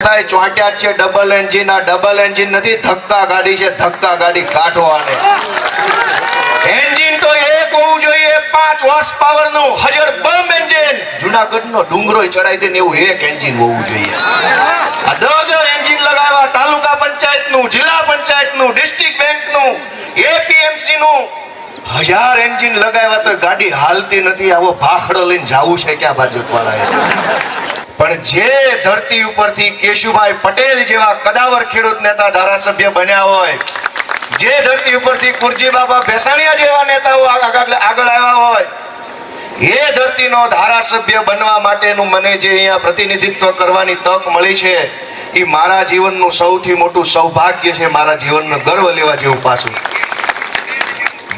થાય, ચોંટ્યા છે ડબલ એન્જિન આ ડબલ એન્જિન નથી, ધક્કા ગાડી છે, ધક્કા ગાડી કાઢો એન્જિન તો એક હોવું જોઈએ, પાંચ હોર્સ પાવરનું હજર બમ એન્જિન. જુનાગઢ નો ડુંગરો ચડાઈ દે ને એવું એક એન્જિન હોવું જોઈએ. આ દર દર એન્જિન લગાવ્યા તાલુકા પંચાયતનું જિલ્લા પંચાયતનું ડિસ્ટ્રિક્ટ બેંકનું એપીએમસી નું હજાર એન્જિન લગાવ્યા તો ગાડી હાલતી નથી, આવો ભાખડો લઈને જાવું છે ક્યાં ભાજપ વાળાએ પણ જે ધરતી ઉપરથી કેશુભાઈ પટેલ જેવા કદાવર ખેડૂત નેતા ધારાસભ્ય બન્યા હોય, જે ધરતી ઉપરથી કુરજી બાબા ભેસાણિયા જેવા નેતાઓ આગળ આગળ આવ્યા હોય, એ ધરતીનો ધારાસભ્ય બનવા માટેનું મને જે અહીંયા પ્રતિનિધિત્વ કરવાની તક મળી છે, એ મારા જીવનનું સૌથી મોટું સૌભાગ્ય છે, મારા જીવનનો ગર્વ લેવા જેવું પાછું.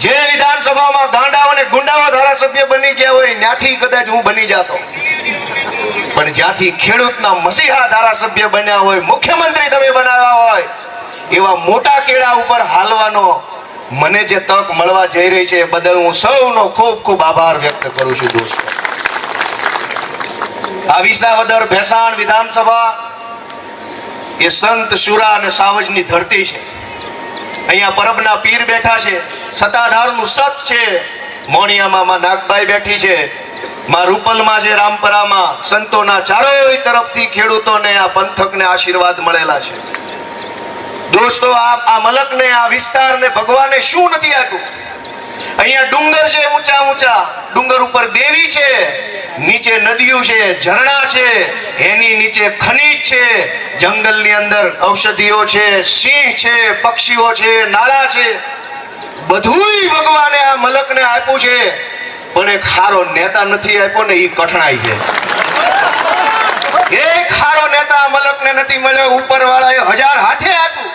જે વિધાનસભામાં ગાંડાઓ અને ગુંડાઓ ધારાસભ્ય બની ગયા હોય, ત્યાંથી કદાચ હું બની જાતો. પણ જ્યાંથી ખેડૂતના મસીહા ધારાસભ્ય બન્યા હોય, મુખ્યમંત્રી તમે બનાવ્યા હોય, એવા મોટા કેળા ઉપર હાલવાનો મને જે તક મળવા જઈ રહી છે એ બદલ હું સૌનો ખૂબ ખૂબ આભાર વ્યક્ત કરું છું દોસ્તો. આ વિસાવદર ભેસાણ વિધાનસભા એ સંત સુરા અને સાવજની ધરતી છે. અહીંયા પરબના પીર બેઠા છે. સત્તાધારનું સત છે. મોણિયામાં નાગભાઈ બેઠી છે. માં રૂપલમાં છે રામપરામાં સંતોના ચારોય તરફથી ખેડૂતોને આ પંથકને આશીર્વાદ મળેલા છે. દોસ્તો, આ આ મલકને, આ વિસ્તારને ભગવાને શું નથી આપ્યું? અહીંયા ડુંગર છે ઊંચા ઊંચા. ડુંગર ઉપર દેવી છે, નીચે નદીઓ છે, ઝરણા છે, એની નીચે ખનીજ છે, જંગલની અંદર ઔષધિઓ છે, સિંહ છે, પક્ષીઓ છે, નાળા છે. બધુંય ભગવાને આ મલકને આપ્યું છે પણ એક ખારો નેતા નથી આપ્યો ને એ કઠણાઈ છે. એક ખારો નેતા મલક મલકને નથી મળ્યો ઉપરવાળાએ હજાર હાથે આપ્યું.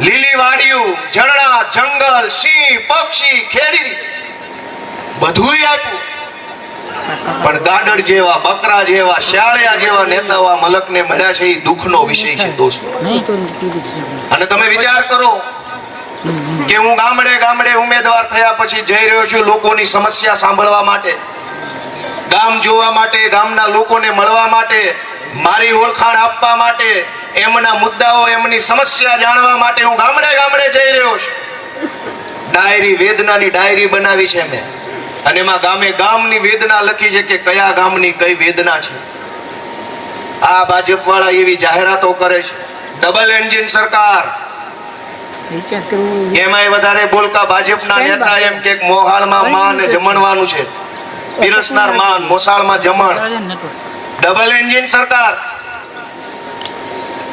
લીલી વાડિયું ઝરણા જંગલ સિંહ પક્ષી ખેડી બધુંય આપ્યું. પણ ગાડર જેવા બકરા જેવા શાળિયા જેવા નેતાઓ આ મલકને મળ્યા છે એ દુઃખનો વિષય છે દોસ્તો. અને તમે વિચાર કરો કે હું ગામડે ગામડે ઉમેદવાર થયા પછી જઈ રહ્યો છું લોકોની સમસ્યા સાંભળવા માટે. ગામ જોવા માટે, ગામના લોકોને મળવા માટે, મારી ઓળખાણ આપવા માટે, એમના મુદ્દાઓ, એમની સમસ્યા જાણવા માટે હું ગામડે ગામડે જઈ રહ્યો છું. ડાયરી વેદનાની ડાયરી બનાવી છે મેં. અને એમાં ગામે ગામની વેદના લખી છે કે કયા ગામની કઈ વેદના છે. આ ભાજપ વાળા એવી જાહેરાતો કરે છે. ડબલ એન્જિન સરકાર એમાંય વધારે બોલકા ભાજપના નેતા એમ કે મોહાળમાં માન ને જમણવાનું છે. પીરસનાર માન મોસાળમાં જમણ. ડબલ એન્જિન સરકાર.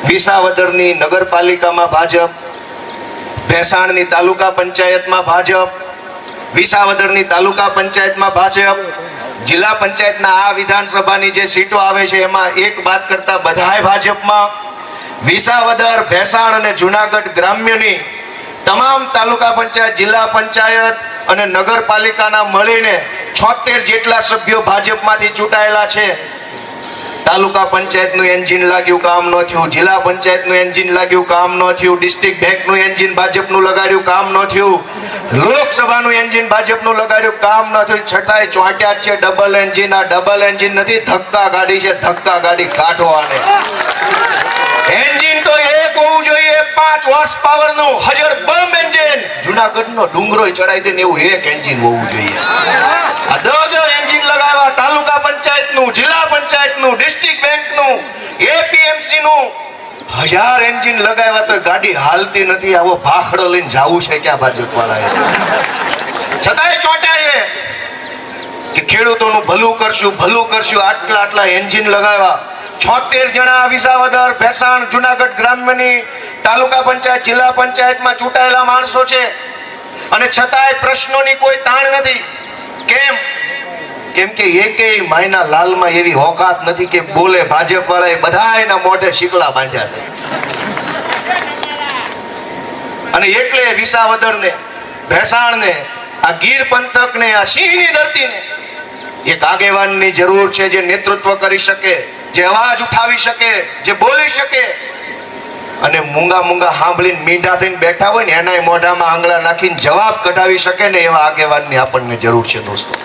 વિસાવદરની નગરપાલિકામાં ભાજપ. ભેસાણની તાલુકા પંચાયતમાં ભાજપ. વિસાવદરની તાલુકા પંચાયતમાં ભાજપ. જિલ્લા પંચાયતના આ વિધાનસભાની જે સીટો આવે છે એમાં એક વાત કરતા બધાય ભાજપમાં. વિસાવદર, ભેસાણ અને જુનાગઢ ગ્રામ્યની તમામ તાલુકા પંચાયત, જિલ્લા પંચાયત અને નગરપાલિકાના મળીને છોતેર જેટલા સભ્યો ભાજપમાંથી ચૂંટાયેલા છે. તાલુકા પંચાયતનું એન્જિન લાગ્યું કામ ન થયું, જિલ્લા પંચાયતનું એન્જિન લાગ્યું કામ ન થયું, ડિસ્ટ્રિક્ટ બેંકનું એન્જિન ભાજપનું લગાડ્યું કામ ન થયું, લોકસભાનું એન્જિન ભાજપનું લગાડ્યું કામ ન થયું, છતાંય ચોંટ્યા છે, ડબલ એન્જિન, આ ડબલ એન્જિન નથી, ધક્કા ગાડી છે, ધક્કા ગાડી કાઢો આને એન્જિન તો એક હોવું જોઈએ, પાંચ હોર્સ પાવરનું હજર બમ એન્જિન. જુનાગઢ નો ડુંગરો ચડાઈ દે ને એવું એક એન્જિન હોવું જોઈએ. આ દહ એન્જિન લગાવ્યા તાલુકા પંચાયતનું જિલ્લા પંચાયતનું ડિસ્ટ્રિક્ટ બેંકનું એપીએમસી નું હજાર એન્જિન લગાવ્યા તો ગાડી હાલતી નથી, આવો ભાખડો લઈને જાવું છે ક્યાં ભાજપ વાળા છતાંય ચોંટ્યા કે ખેડૂતોનું ભલું કરશું ભલું કરશું, આટલા આટલા એન્જિન લગાવ્યા. છોતેર જણા વિસાવદર, ભેસાણ, જુનાગઢ ગ્રામ્યની તાલુકા પંચાયત, જિલ્લા પંચાયતમાં ચૂંટાયેલા માણસો છે. અને છતાંય પ્રશ્નોની કોઈ તાણ નથી. કેમ? કેમ કે એકેય માયના લાલમાં એવી હોકાત નથી કે બોલે ભાજપ વાળાએ બધા એના મોઢે શીકલા બાંધ્યા છે. અને એટલે વિસાવદરને, ભેસાણને, આ ગીર પંથકને, આ સિંહની ધરતીને એક આગેવાનની જરૂર છે જે નેતૃત્વ કરી શકે. જે અવાજ ઉઠાવી શકે, જે બોલી શકે. અને મૂંગા મૂંગા સાંભળીને મીંડા થઈને બેઠા હોય ને એના મોઢામાં આંગળા નાખીને જવાબ કઢાવી શકે ને એવા આગેવાનની આપણને જરૂર છે દોસ્તો.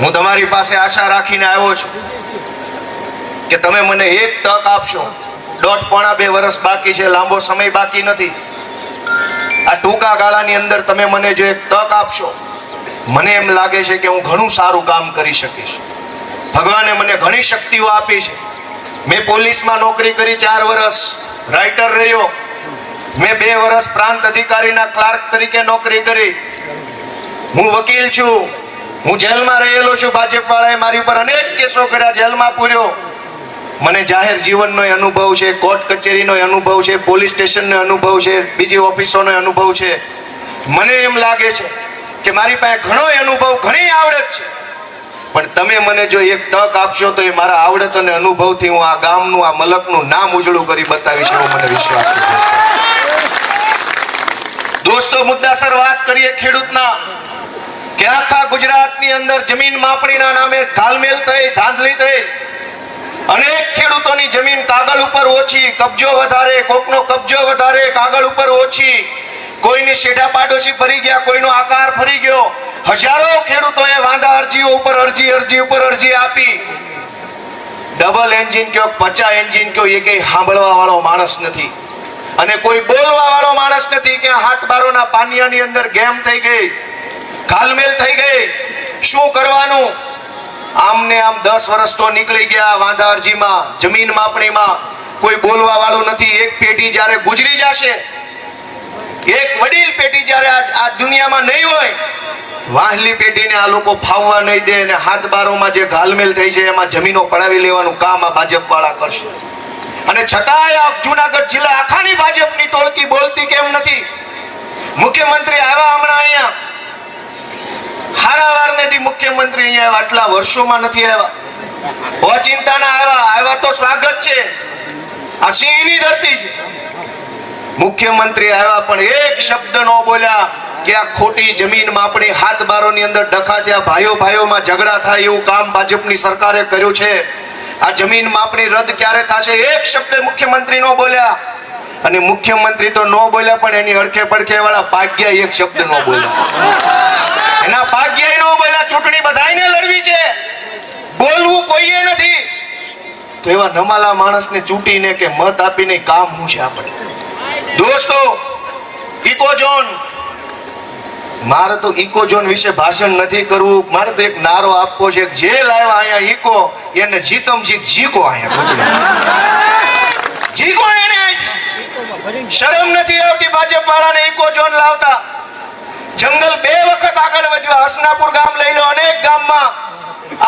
હું તમારી પાસે આશા રાખીને આવ્યો છું કે તમે મને એક તક આપશો. દોઢ પોણા બે વર્ષ બાકી છે, લાંબો સમય બાકી નથી. આ ટૂંકા ગાળાની અંદર તમે મને જો એક તક આપશો, મને એમ લાગે છે કે હું ઘણું સારું કામ કરી શકીશ. ભગવાને મને ઘણી શક્તિઓ આપી છે. મેં પોલીસમાં નોકરી કરી ચાર વર્ષ રાઇટર રહ્યો. મેં બે વર્ષ પ્રાંત અધિકારીના ક્લાર્ક તરીકે નોકરી કરી. હું વકીલ છું. હું જેલમાં રહેલો છું. ભાજપ વાળાએ મારી ઉપર અનેક કેસો કર્યા, જેલમાં પૂર્યો. મને જાહેર જીવનનો અનુભવ છે, કોર્ટ કચેરીનો અનુભવ છે, પોલીસ સ્ટેશનનો અનુભવ છે, બીજી ઓફિસોનો અનુભવ છે. મને એમ લાગે છે કે મારી પાસે ઘણો અનુભવ, ઘણી આવડત છે. પણ તમે મને જો એક તક આપશો તો એ મારા આવડત અને અનુભવથી હું આ ગામનું, આ મલકનું નામ ઉજળું કરી બતાવીશ એવો મને વિશ્વાસ દોસ્તો. મુદ્દાસર વાત કરીએ ખેડૂતના. કે આખા ગુજરાતની અંદર જમીન માપણીના નામે ધાલમેલ થઈ, ધાંધલી થઈ. અનેક ખેડૂતોની જમીન કાગળ ઉપર ઓછી, કબજો વધારે, કોકનો કબજો વધારે, કાગળ ઉપર ઓછી. કોઈની શેઢા પાડોશી ફરી ગયા, કોઈનો આકાર ફરી ગયો. હજારો ખેડૂતોએ વાંધા અરજીઓ ઉપર અરજી અરજી ઉપર અરજી આપી. ડબલ એન્જિન કયો પચા એન્જિન કયો, એ કઈ સાંભળવા વાળો માણસ નથી. અને કોઈ બોલવા વાળો માણસ નથી કે હાથ બારોના પાનિયાની અંદર ગેમ થઈ ગઈ, ઘાલમેલ થઈ ગઈ. શું કરવાનું? આમને આમ દસ વર્ષ તો નીકળી ગયા વાંધા અરજીમાં, જમીન માપણીમાં. કોઈ બોલવા વાળું નથી. એક પેઢી જ્યારે ગુજરી જશે, એક વડીલ પેઢી જ્યારે આ દુનિયામાં નહીં હોય વાહલી પેઢીને આ લોકો ફાવવા નહીં દે અને હાથ બારોમાં જે ઘાલમેલ થઈ છે એમાં જમીનો પડાવી લેવાનું કામ આ ભાજપ વાળા કરશે. અને છતાંય આ જુનાગઢ જિલ્લા આખાની ભાજપની ટોળકી બોલતી કેમ નથી? મુખ્યમંત્રી આવ્યા હમણાં અહીંયા. હારાવાર વારનેથી મુખ્યમંત્રી અહીંયા આટલા વર્ષોમાં નથી આવ્યા. ઓચિંતાના આવ્યા આવ્યા તો સ્વાગત છે. આ સિંહની ધરતી છે. મુખ્યમંત્રી આવ્યા પણ એક શબ્દ ન બોલ્યા. કે ખોટી જમીન માપણી હાથ બારોની અંદર ડખા થયા ભાઈઓ ભાઈઓમાં ઝઘડા થાય એવું કામ ભાજપની સરકારે કર્યું છે. આ જમીન માપણી રદ ક્યારે થશે? એક શબ્દ મુખ્યમંત્રી નો બોલ્યા. અને મુખ્યમંત્રી તો ન બોલ્યા, પણ એની અડખે પડખે વાળા ભાગ્યા એક શબ્દ નો બોલ્યા. એના ભાગ્ય નો બોલ્યા. ચૂંટણી બધાયને લડવી છે. બોલવું કોઈએ નથી. તો એવા નમાલા માણસને ચૂંટીને કે મત આપીને કામ શું છે આપણે? દોસ્તો ઇકોઝોન મારે તો ઇકોઝોન વિશે ભાષણ નથી કરવું. મારે તો એક નારો આપવો છે, જે લાવ્યા અહીંયા ઇકો, એને જીતમ જીત જીકો અહીંયા જીકો એને શરમ નથી આવતી ભાજપ વાળાને ઇકોઝોન લાવતા. જંગલ બે વખત આગળ વધ્યો. હસનાપુર ગામ લઈ લો અનેક ગામમાં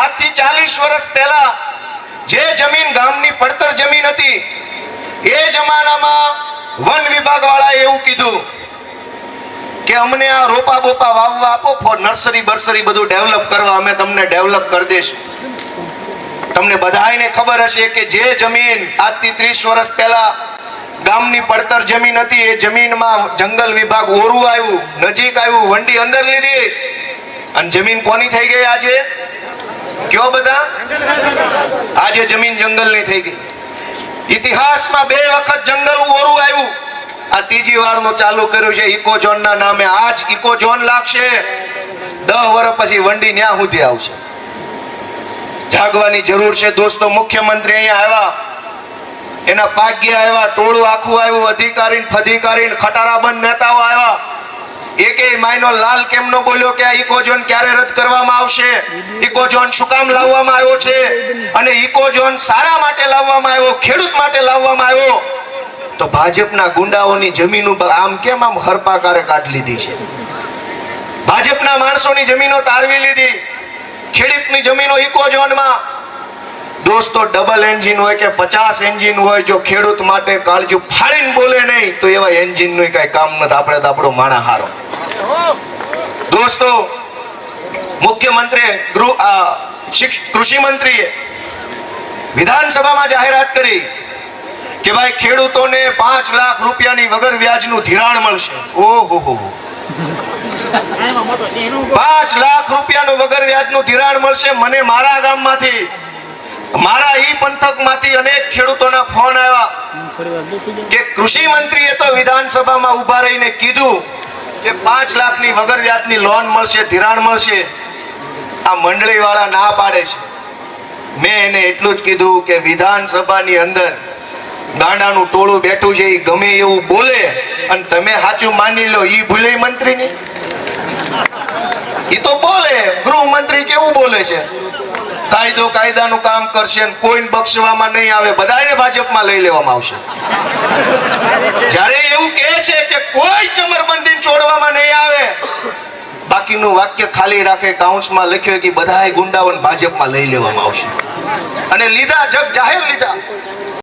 આજથી ચાલીસ વર્ષ પહેલા જે જમીન ગામની પડતર જમીન હતી, એ જમાનામાં વન વિભાગ વાળાએ એવું કીધું કે અમને આ રોપા બોપા વાવવા આપો નર્સરી બર્સરી બધું ડેવલપ કરવા અમે તમને ડેવલપ કરી દઈશું તમને બધાને ખબર હશે કે જે જમીન આજથી ત્રીસ વર્ષ પહેલા ગામની પડતર જમીન હતી, એ જમીનમાં જંગલ વિભાગ ઓરું આવ્યું, નજીક આવ્યું, વંડી અંદર લીધી. અને જમીન કોની થઈ ગઈ આજે? કયો બધા? આજે જમીન જંગલની થઈ ગઈ. ઇતિહાસમાં બે વખત જંગલ ઓરું ત્રીજી વારનું ચાલુ કર્યું છે ઇકોઝોન ના નામે. આજ ઇકોઝોન લાગશે. દસ વર્ષ પછી વંડી ન્યા સુધી આવશે. જાગવાની જરૂર છે. દોસ્તો, મુખ્યમંત્રી અહીંયા આવ્યા. એના પાગ્ય આવ્યા. ટોળું આખું આવ્યું. અધિકારી ફધિકારી ખટારાબંધ નેતાઓ આવ્યા. એકે માયનો લાલ કેમ નો બોલ્યો કે આ ઇકોઝોન ક્યારે રદ કરવામાં આવશે? ઇકોઝોન શું કામ લાવવામાં આવ્યો છે? અને ઇકોઝોન સારા માટે લાવવામાં આવ્યો? ખેડૂત માટે લાવવામાં આવ્યો? તો ભાજપના ગુંડાઓની જમીનો ઉપર આમ કેમ આમ હરપાકારે કાઢ લીધી છે? ભાજપના માણસોની જમીનો તારવી લીધી. ખેડૂતની જમીનો ઇકોઝોનમાં દોસ્તો ડબલ એન્જિન હોય કે પચાસ એન્જિન હોય, જો ખેડૂત માટે કાળજું ફાડીને બોલે નહીં, તો એવા એન્જિનનું કઈ કામ નથી. આપણે તો આપણો માણા હારો. દોસ્તો, મુખ્યમંત્રી, ગૃહ કૃષિ મંત્રીએ વિધાનસભામાં જાહેરાત કરી. કે ભાઈ ખેડૂતોને પાંચ લાખ રૂપિયાની વગર વ્યાજનું ધિરાણ મળશે. ઓહો, હો પાંચ લાખ રૂપિયાનું વગર વ્યાજનું ધિરાણ મળશે મને મારા ગામમાંથી. મારા ઈ પંથકમાંથી અનેક ખેડૂતોના ફોન આવ્યા કે કૃષિ મંત્રીએ તો વિધાનસભામાં ઊભા રહીને કીધું કે પાંચ લાખની વગર વ્યાજની લોન મળશે, ધિરાણ મળશે. આ મંડળી વાળા ના પાડે છે. મેં એને એટલું જ કીધું કે વિધાનસભાની અંદર ગાંડાનું ટોળું બેઠું છે એ ગમે એવું બોલે, અને તમે સાચું માની લો, ઈ ભૂલે મંત્રી એ તો બોલે, ગૃહમંત્રી કેવું બોલે છે? કાયદો કાયદાનું કામ કરશે કોઈને બક્ષવામાં નહીં આવે બધાને ભાજપમાં લઈ લેવામાં આવશે. જ્યારે એવું કહે છે કે કોઈ ચમરબંધી છોડવામાં નહીં આવે, બાકીનું વાક્ય ખાલી રાખે, કાઉન્સમાં લખ્યું કે બધાય ગુંડાઓને ભાજપમાં લઈ લેવામાં આવશે. અને લીધા, જગ જાહેર લીધા.